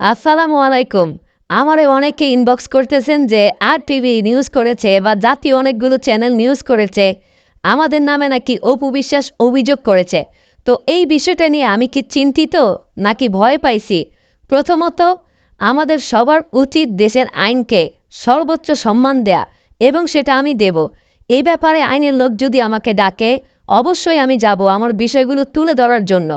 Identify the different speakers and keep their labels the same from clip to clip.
Speaker 1: আসসালামু আলাইকুম। আমারে অনেকে ইনবক্স করতেছেন যে আর টিভি নিউজ করেছে বা জাতীয় অনেকগুলো চ্যানেল নিউজ করেছে। আমাদের নামে নাকি অপু বিশ্বাস অভিযোগ করেছে। তো এই বিষয়টা নিয়ে আমি কি চিন্তিত নাকি ভয় পাইছি? প্রথমত, আমাদের সবার উচিত দেশের আইনকে সর্বোচ্চ সম্মান দেয়া এবং সেটা আমি দেব। এই ব্যাপারে আইনের লোক যদি আমাকে ডাকে, অবশ্যই আমি যাব আমার বিষয়গুলো তুলে ধরার জন্য।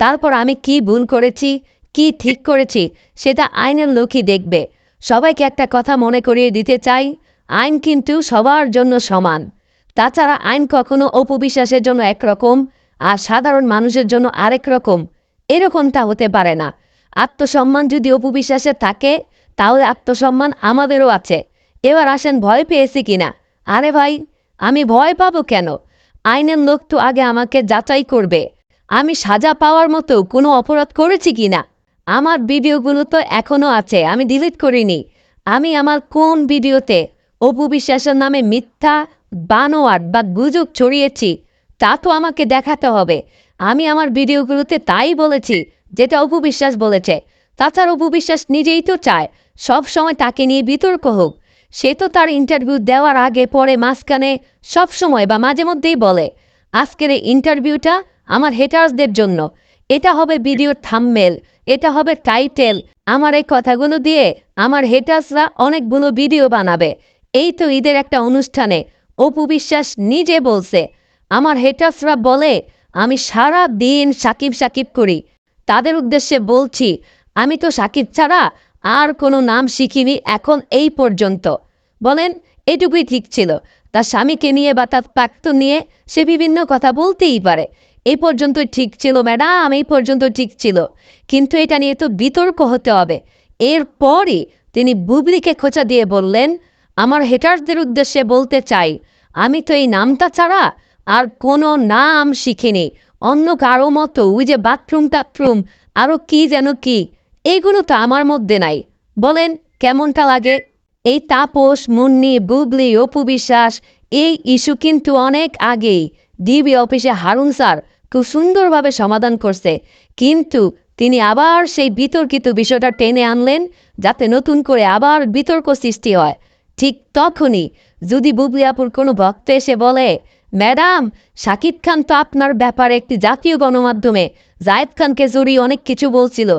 Speaker 1: তারপর আমি কি ভুল করেছি কি ঠিক করেছি সেটা আইনের লোকই দেখবে। সবাইকে একটা কথা মনে করিয়ে দিতে চাই, আইন কিন্তু সবার জন্য সমান। তাছাড়া আইন কখনো অপবিশ্বাসের জন্য একরকম, আর সাধারণ মানুষের জন্য আরেক রকম। এরকমটা হতে পারে না। আত্মসম্মান যদি অপবিশ্বাসে থাকে, তাহলে আত্মসম্মান আমাদেরও আছে। এবার আসেন ভয় পেয়েছি কিনা? আরে ভাই, আমি ভয় পাবো কেন? আইনের লোক তো আগে আমাকে যাচাই করবে। আমি সাজা পাওয়ার মতো কোনো অপরাধ করেছি কিনা? আমার ভিডিওগুলো তো এখনও আছে, আমি ডিলিট করিনি। আমি আমার কোন ভিডিওতে অপু বিশ্বাসের নামে মিথ্যা বানোয়ার বা গুজব ছড়িয়েছি, তা তো আমাকে দেখাতে হবে। আমি আমার ভিডিওগুলোতে তাই বলেছি, যেটা অপু বিশ্বাস বলেছে। তাছাড়া অপু বিশ্বাস নিজেই তো চায়, সব সময় তাকে নিয়ে বিতর্ক হোক। সে তো তার ইন্টারভিউ দেওয়ার আগে, পরে মাঝখানে, সব সময় বা মাঝে মধ্যেই বলে, আজকের এই ইন্টারভিউটা আমার হেটার্সদের জন্য। এটা হবে ভিডিওর থাম্মেল এটা হবে টাইটেল আমার এই কথাগুলো দিয়ে আমার হেটার্সরা অনেকগুলো ভিডিও বানাবে। এই তো ঈদের একটা অনুষ্ঠানে, অপু বিশ্বাস নিজে বলছে, আমার হেটার্সরা বলে, আমি সারা দিন সাকিব সাকিব করি। তাদের উদ্দেশ্যে বলছি, আমি তো সাকিব ছাড়া আর কোনো নাম শিখিনি এখন এই পর্যন্ত। বলেন, এটুকুই ঠিক ছিল। তার স্বামীকে নিয়ে বা তার প্রাক্তন নিয়ে সে বিভিন্ন কথা বলতেই পারে। এই পর্যন্ত ঠিক ছিল, ম্যাডাম, এই পর্যন্ত ঠিক ছিল। কিন্তু এটা নিয়ে তো বিতর্ক হতে হবে। এরপরই তিনি বুবলিকে খোঁচা দিয়ে বললেন, আমার হেটার্সদের উদ্দেশ্যে বলতে চাই, আমি তো এই নামটা ছাড়া আর কোনো নাম শিখিনি। অন্য কারও মতো ওই যে বাথরুম টাথরুম আরও কি যেন কি এইগুলো তো আমার মধ্যে নাই। বলেন, কেমনটা লাগে? এই তাপস, মুন্নি, বুবলি, অপু বিশ্বাস, এই ইস্যু কিন্তু অনেক আগেই। ডিবি অফিসে হারুন স্যার খুব সুন্দরভাবে সমাধান করছে। কিন্তু তিনি আবার সেই বিতর্কিত বিষয়টা টেনে আনলেন, যাতে নতুন করে আবার বিতর্ক সৃষ্টি হয়। ঠিক তখনই যদি বুবলিয়াপুর কোনো ভক্ত এসে বলে, ম্যাডাম, শাকিব খান তো আপনার ব্যাপারে একটি জাতীয় গণমাধ্যমে, জায়েদ খানকে জড়িয়ে অনেক কিছু বলছিল।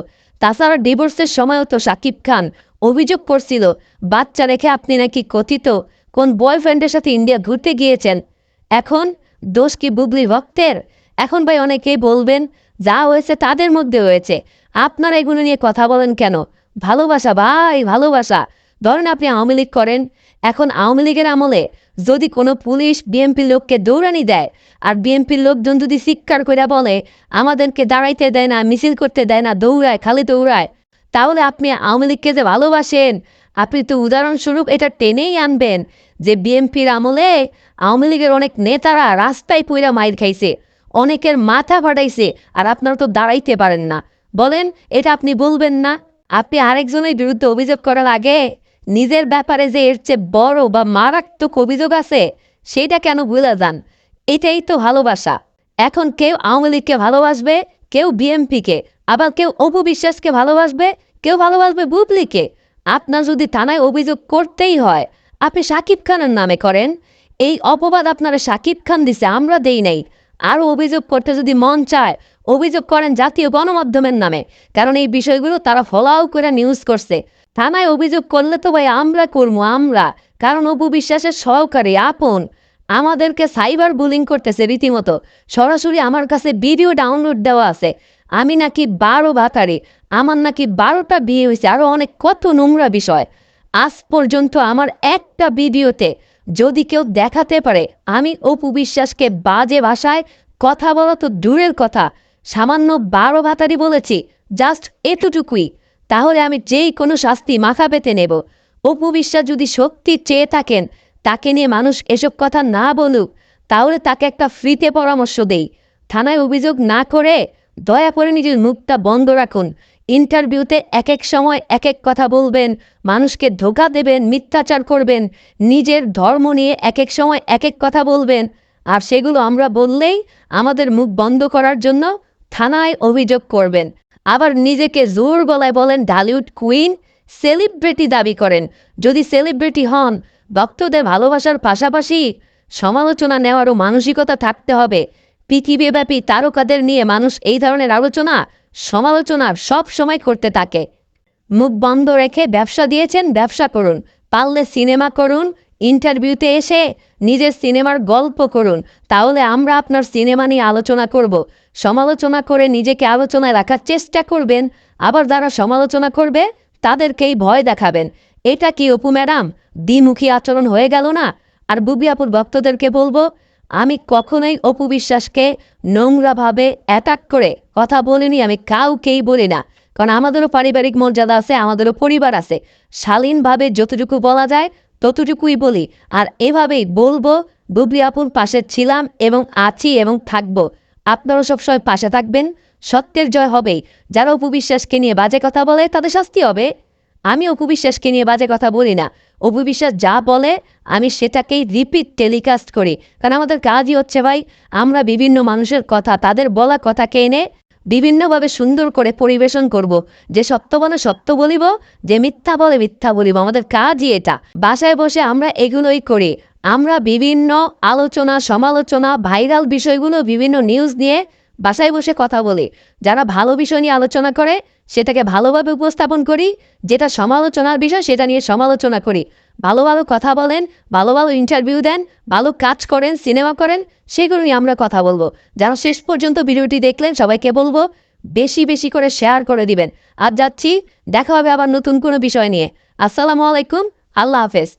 Speaker 1: তাছাড়া ডিভোর্সের সময়ও তো শাকিব খান অভিযোগ করছিল, বাচ্চা রেখে আপনি নাকি কথিত কোন বয়ফ্রেন্ডের সাথে ইন্ডিয়া ঘুরতে গিয়েছেন। এখন দোষ কি বুবলি ভক্তের? এখন ভাই অনেকেই বলবেন, যা হয়েছে তাদের মধ্যে হয়েছে। আপনারা এগুলো নিয়ে কথা বলেন কেন? ভালোবাসা ভাই, ভালোবাসা। ধরেন আপনি আওয়ামী লীগ করেন, এখন আওয়ামী লীগের আমলে যদি কোনো পুলিশ বিএনপির লোককে দৌড়ানি দেয়, আর বিএনপির লোকজন যদি চিৎকার করে বলে, আমাদেরকে দাঁড়াইতে দেয় না, মিছিল করতে দেয় না, দৌড়ায়, খালি দৌড়ায়, তাহলে আপনি আওয়ামী লীগকে যে ভালোবাসেন, আপনি তো উদাহরণস্বরূপ এটা টেনেই আনবেন। যে বিএনপির আমলে আওয়ামী লীগের অনেক নেতারা রাস্তায় পুইরা মাইর খাইছে, অনেকের মাথা ফাটাইছে, আর আপনারা তো দাঁড়াইতে পারেন না। বলেন, এটা আপনি বলবেন না? আপনি আরেকজনের বিরুদ্ধে অভিযোগ করার আগে নিজের ব্যাপারে যে এর চেয়ে বড় বা মারাত্মক অভিযোগ আছে, সেটা কেন ভুলে যান? এটাই তো ভালোবাসা। এখন কেউ আওয়ামী লীগকে ভালোবাসবে, কেউ বিএমপিকে আবার কেউ অপু বিশ্বাসকে ভালোবাসবে, কেউ ভালোবাসবে বুবলিকে। আপনার যদি থানায় অভিযোগ করতেই হয় আপনি সাকিব খানের নামে করেন? এই অপবাদ আপনারা সাকিব খান দিছে, আমরা দেই নাই। আরও অভিযোগ করতে যদি মন চায়, অভিযোগ করেন জাতীয় গণমাধ্যমের নামে। কারণ এই বিষয়গুলো তারা ফলাও করে নিউজ করছে। থানায় অভিযোগ করলে তো ভাই আমরা করব আমরা। কারণ অপু বিশ্বাসের সহকারী, আপন। আমাদেরকে সাইবার বুলিং করতেছে রীতিমতো। সরাসরি আমার কাছে ভিডিও ডাউনলোড দেওয়া আছে। আমি নাকি বারো ভাতারি, আমার নাকি বারোটা বিয়ে হয়েছে আরও অনেক কত নোংরা বিষয়। আজ পর্যন্ত আমার একটা ভিডিওতে যদি কেউ দেখাতে পারে, আমি অপু বিশ্বাসকে বাজে ভাষায় কথা বলা তো দূরের কথা, সামান্য বারো ভাতারি বলেছি, জাস্ট এতটুকুই। তাহলে আমি যেই কোনো শাস্তি মাথা পেতে নেব। অপু বিশ্বাস যদি সত্যি চেয়ে থাকেন, তাকে নিয়ে মানুষ এসব কথা না বলুক, তাহলে তাকে একটা ফ্রিতে পরামর্শ দেই। থানায় অভিযোগ না করে দয়া করে নিজের মুখটা বন্ধ রাখুন। ইন্টারভিউতে এক এক সময় এক এক কথা বলবেন, মানুষকে ধোকা দেবেন, মিথ্যাচার করবেন, নিজের ধর্ম নিয়ে এক এক সময় এক এক কথা বলবেন, আর সেগুলো আমরা বললেই আমাদের মুখ বন্ধ করার জন্য থানায় অভিযোগ করবেন। আবার নিজেকে জোর গলায় বলেন, ডালিউড কুইন, সেলিব্রিটি দাবি করেন। যদি সেলিব্রিটি হন, ভক্তদের ভালোবাসার পাশাপাশি সমালোচনা নেওয়ারও মানসিকতা থাকতে হবে। পৃথিবীব্যাপী তারকাদের নিয়ে মানুষ এই ধরনের আলোচনা সমালোচনা সব সময় করতে থাকে। মুখ বন্ধ রেখে ব্যবসা দিয়েছেন, ব্যবসা করুন। পারলে সিনেমা করুন, ইন্টারভিউতে এসে নিজের সিনেমার গল্প করুন। তাহলে আমরা আপনার সিনেমা নিয়ে আলোচনা করব। সমালোচনা করে নিজেকে আলোচনায় রাখার চেষ্টা করবেন। আবার যারা সমালোচনা করবে, তাদেরকেই ভয় দেখাবেন। এটা কি অপু ম্যাডাম? দ্বিমুখী আচরণ হয়ে গেল না? আর বুবিয়াপুর ভক্তদেরকে বলব আমি কখনোই অপু বিশ্বাসকে নোংরাভাবে অ্যাটাক করে কথা বলিনি, আমি কাউকেই বলি না। কারণ আমাদেরও পারিবারিক মর্যাদা আছে, আমাদেরও পরিবার আছে। শালীনভাবে যতটুকু বলা যায়, ততটুকুই বলি। আর এভাবেই বলব, বুবলি আপুর পাশে ছিলাম এবং আছি এবং থাকব। আপনারা সবসময় পাশে থাকবেন। সত্যের জয় হবেই। যারা উপবিশ্বাসকে নিয়ে বাজে কথা বলে, তাদের শাস্তি হবে। আমি অপবিশ্বাসকে নিয়ে বাজে কথা বলি না। অপবিশ্বাস যা বলে, আমি সেটাকেই রিপিট টেলিকাস্ট করি। কারণ আমাদের কাজই হচ্ছে ভাই, আমরা বিভিন্ন মানুষের কথা, তাদের বলা কথাকে এনে বিভিন্নভাবে সুন্দর করে পরিবেশন করব। যে সত্য বলে সত্য বলিব, যে মিথ্যা বলে মিথ্যা বলিব। আমাদের কাজই এটা। বাসায় বসে আমরা এগুলোই করি। আমরা বিভিন্ন আলোচনা, সমালোচনা ভাইরাল বিষয়গুলো বিভিন্ন নিউজ নিয়ে বাসায় বসে কথা বলি। যারা ভালো বিষয় নিয়ে আলোচনা করে, সেটাকে ভালোভাবে উপস্থাপন করি। যেটা সমালোচনার বিষয়, সেটা নিয়ে সমালোচনা করি। ভালো ভালো কথা বলেন, ভালো ভালো ইন্টারভিউ দেন, ভালো কাজ করেন সিনেমা করেন সেগুলো নিয়ে আমরা কথা বলব। যারা শেষ পর্যন্ত ভিডিওটি দেখলেন, সবাইকে বলব, বেশি বেশি করে শেয়ার করে দিবেন। আর যাচ্ছি, দেখা হবে আবার নতুন কোনো বিষয় নিয়ে। আসসালামু আলাইকুম, আল্লাহ হাফেজ।